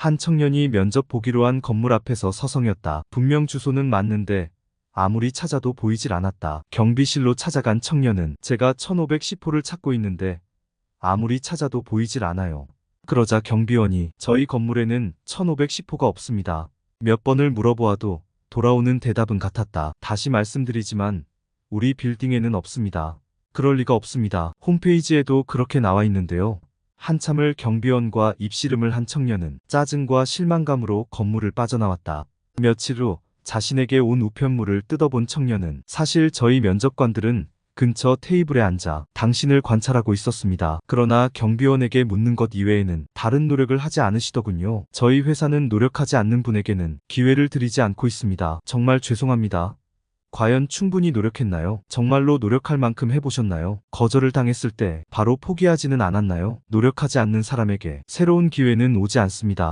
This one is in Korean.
한 청년이 면접 보기로 한 건물 앞에서 서성였다. 분명 주소는 맞는데 아무리 찾아도 보이질 않았다. 경비실로 찾아간 청년은 제가 1510호를 찾고 있는데 아무리 찾아도 보이질 않아요. 그러자 경비원이 저희 건물에는 1510호가 없습니다. 몇 번을 물어보아도 돌아오는 대답은 같았다. 다시 말씀드리지만 우리 빌딩에는 없습니다. 그럴 리가 없습니다. 홈페이지에도 그렇게 나와 있는데요. 한참을 경비원과 입씨름을 한 청년은 짜증과 실망감으로 건물을 빠져나왔다. 며칠 후 자신에게 온 우편물을 뜯어본 청년은 사실 저희 면접관들은 근처 테이블에 앉아 당신을 관찰하고 있었습니다. 그러나 경비원에게 묻는 것 이외에는 다른 노력을 하지 않으시더군요. 저희 회사는 노력하지 않는 분에게는 기회를 드리지 않고 있습니다. 정말 죄송합니다. 과연 충분히 노력했나요? 정말로 노력할 만큼 해보셨나요? 거절을 당했을 때 바로 포기하지는 않았나요? 노력하지 않는 사람에게 새로운 기회는 오지 않습니다.